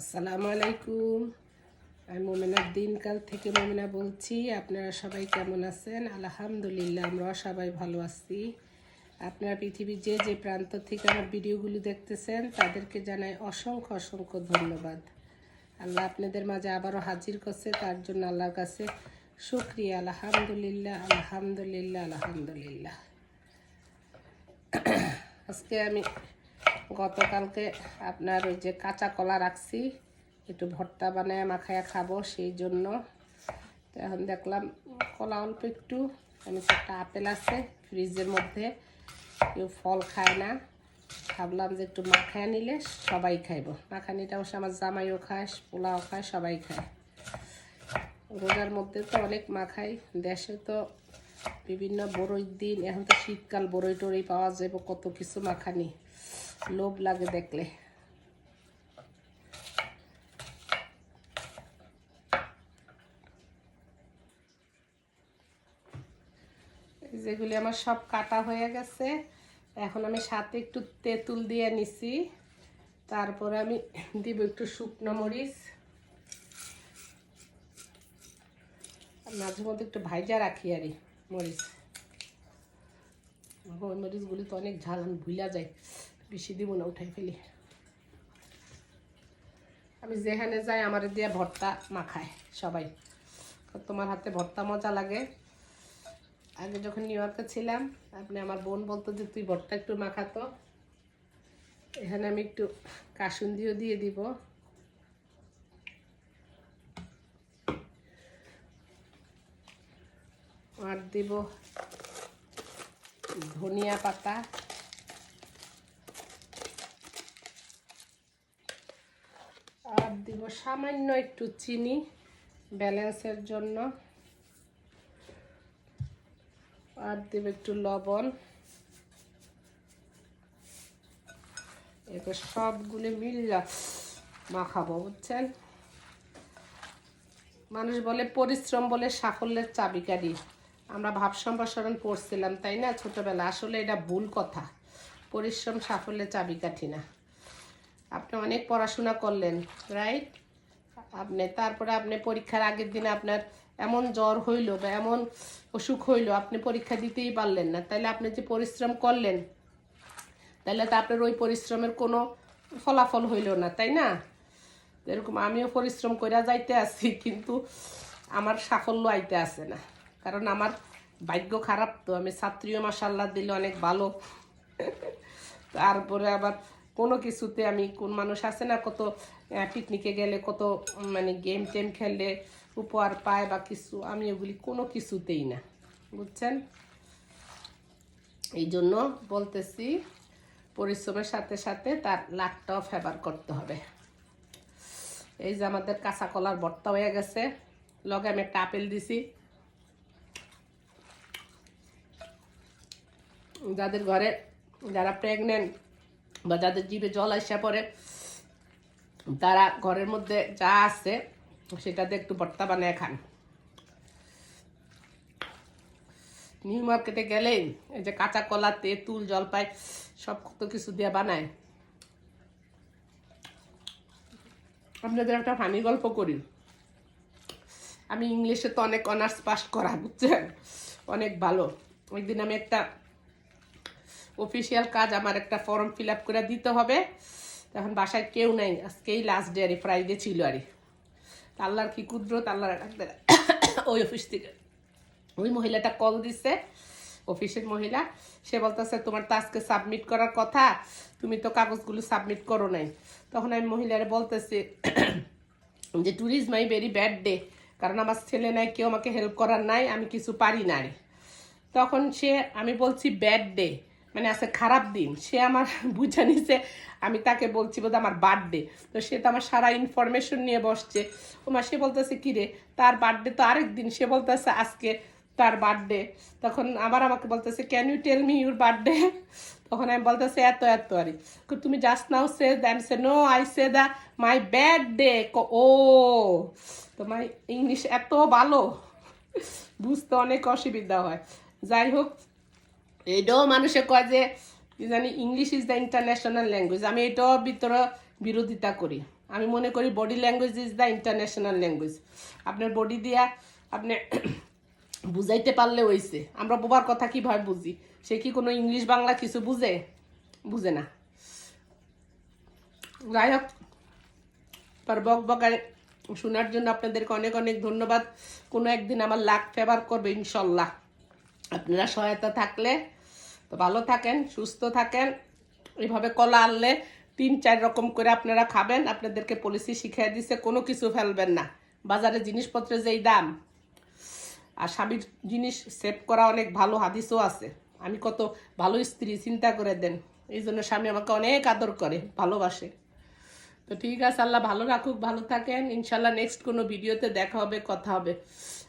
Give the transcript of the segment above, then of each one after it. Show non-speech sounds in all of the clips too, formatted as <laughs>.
আসসালামু আলাইকুম। আমি মোমেনার দিনকাল থেকে মোমেনা বলছি। আপনারা সবাই কেমন আছেন? আলহামদুলিল্লাহ, আমরাও সবাই ভালো আছি। আপনারা পৃথিবীর যে যে প্রান্ত থেকে আমার ভিডিওগুলো দেখতেছেন, তাদেরকে জানাই অসংখ্য অসংখ্য ধন্যবাদ। আল্লাহ আপনাদের মাঝে আবারও হাজির করছে, তার জন্য আল্লাহর কাছে শুক্রিয়া। আলহামদুলিল্লাহ আলহামদুলিল্লাহ আলহামদুলিল্লাহ। আজকে আমি গতকালকে আপনার ওই যে কাঁচা কলা রাখছি, একটু ভর্তা বানায় মাখায়া খাব সেই জন্য। এখন দেখলাম কলা অল্প একটু আমি একটা আপেল আছে ফ্রিজের মধ্যে, কেউ ফল খায় না। ভাবলাম যে একটু মাখায় নিলে সবাই খাইব। মাখানিটা অবশ্য আমার জামাইও খায়, পোলাও খায়, সবাই খায়। রোজার মধ্যে তো অনেক মাখাই দেশে তো বিভিন্ন বড়ই দিন, এখন তো শীতকাল বড়ই টড়ই পাওয়া যাবে কত কিছু মাখানি লোভ লাগে দেখলে। যেগুলি আমার সব কাটা হয়ে গেছে। এখন আমি সাথে একটু তেঁতুল দিয়ে নিছি। তারপরে আমি দিব একটু শুকনো মরিচ। মাঝে মধ্যে একটু ভাইজা রাখি আরই মরিচ। ওই মরিচগুলি তো অনেক ঝাল, আমি ভুলা যায় বেশি দিব না, উঠাই ফেলি। আমি যেখানে যাই, আমার দিয়ে ভর্তা মাখায় সবাই। তোমার হাতে ভর্তা মজা লাগে। আগে যখন নিউ ইয়র্কে ছিলাম, আপনি আমার বোন বলতো যে, তুই ভর্তা একটু মাখাতো এখানে আমি একটু কাসুন্দিও দিয়ে দিব। আর দিব ধনিয়া পাতা। আর দিব সামান্য একটু চিনি ব্যালেন্সের জন্য। আর দেব একটু লবণ। এবার সবগুলো মিল্লা মাখাবো, বুঝছেন? মানুষ বলে পরিশ্রম বলে সাফল্যের চাবিকারি আমরা ভাব সম্প্রসারণ পড়ছিলাম তাই না, ছোটবেলা? আসলে এটা ভুল কথা। পরিশ্রম, সাফল্যের চাবিকাঠি না। আপনি অনেক পড়াশোনা করলেন রাইট আপনি, তারপরে আপনি পরীক্ষার আগের দিনে আপনার এমন জ্বর হইল বা এমন অসুখ হইল, আপনি পরীক্ষা দিতেই পারলেন না। তাহলে আপনি যে পরিশ্রম করলেন তাহলে তো আপনার ওই পরিশ্রমের কোনো ফলাফল হইল না, তাই না? এরকম আমিও পরিশ্রম করে যাইতে আছি কিন্তু আমার সাফল্য আইতে আসে না। কারণ আমার ভাগ্য খারাপ তো, আমি ছাত্রীও মাসাল্লাহ দিলে অনেক ভালো। তারপরে আবার কোনো কিছুতে আমি, কোন মানুষ আছে না কত পিকনিকে গেলে কত মানে গেম টেম খেললে উপহার পায় বা কিছু, আমি ওগুলি কোনো কিছুতেই না, বুঝছেন? এই জন্য বলতেছি, পরিশ্রমের সাথে সাথে তার লাখটাও ফেভার করতে হবে। এই যে আমাদের কাঁচা কলার ভর্তা হয়ে গেছে। লগে আমি একটা আপেল দিছি। যাদের ঘরে যারা প্রেগনেন্ট বা যাদের জিভে জল আসা পড়ে তারা ঘরের মধ্যে যা আছে সেটাতে একটু ভর্তা বানিয়ে খান। নিউ মার্কেটে গেলেই এই যে কাঁচা কলা, তেঁতুল, জলপাই, সব কত কিছু দিয়ে বানায়। আপনাদের একটা ফানি গল্প করি। আমি ইংলিশে তো অনেক অনার্স পাস করা, বুঝছেন? অনেক ভালো। ওই দিন আমি একটা অফিসিয়াল কাজ আমার একটা ফর্ম ফিল আপ করে দিতে হবে। তখন বাসায় কেউ নাই, আজকেই লাস্ট ডে আরে ফ্রাইডে ছিল আরে। আল্লাহর কি কুদরত, আল্লাহর ওই অফিস থেকে। ওই মহিলাটা কল দিচ্ছে অফিসের মহিলা। সে বলতেছে, তোমার তো আজকে সাবমিট করার কথা, তুমি তো কাগজগুলো সাবমিট করো নাই। তখন আমি মহিলারে বলতেছি, যে today is my very bad day কারণ আমার ছেলে নাই, কেউ আমাকে হেল্প করার নাই, আমি কিছু পারি না রে তখন সে, আমি বলছি ব্যাড ডে মানে আছে খারাপ দিন। সে আমার <laughs> বুঝে নিছে, আমি তাকে বলছি বোধ আমার বার্থডে তো সে তো আমার সারা ইনফরমেশন নিয়ে বসছে। ও মা সে বলতেছে কিরে তার বার্থডে তো আরেক দিন। সে বলতেছে, আজকে তার বার্থডে তখন আবার আমাকে বলতেছে can you tell me your birthday তখন আমি বলতেছে, এত এত আরে। তুমি just now say them say no I say the my bad day ও। তো মাই ইংলিশ এত ভালো, <laughs> বুঝতে অনেক অসুবিধা হয়। যাই হোক এটাও মানুষে কয় যে, কি জানি English is the international language আমি এটাও ভিতরে বিরোধিতা করি। আমি মনে করি body language is the international language আপনার বডি দিয়া আপনি <coughs> বুঝাইতে পারলে হইছে। আমরা বোবার কথা কীভাবে বুঝি? সে কি কোনো ইংলিশ বাংলা কিছু বুঝে? বুঝে না। যাই হোক, তার বক বকায় শোনার জন্য আপনাদেরকে অনেক অনেক ধন্যবাদ। কোনো একদিন আমার লাখ ফেভার করবে, ইনশাল্লাহ। আপনারা সহায়তা থাকলে তো ভালো থাকেন, সুস্থ থাকেন। এইভাবে কলা আনলে তিন চার রকম করে আপনারা খাবেন, আপনাদেরকে পলিসি শিখিয়ে দিছে, কোনো কিছু ফেলবেন না। বাজারে জিনিসপত্রের যেই দাম, আর স্বামীর জিনিস সেভ করা অনেক ভালো হাদিসও আছে। আমি কত ভালো স্ত্রী, চিন্তা করে দেন। এই জন্য স্বামী আমাকে অনেক আদর করে, ভালোবাসে। তো ঠিক আছে, আল্লাহ ভালো রাখুক, ভালো থাকেন। ইনশাল্লাহ নেক্সট কোনো ভিডিওতে দেখা হবে, কথা হবে।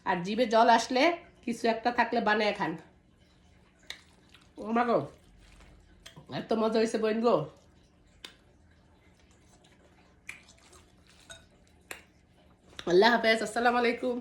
আর জিভে জল আসলে কিছু একটা থাকলে বানায় খান। ওমা গো। এত মজা হয়েছে বোন গো। আল্লাহ হাফেজ আসসালামু আলাইকুম।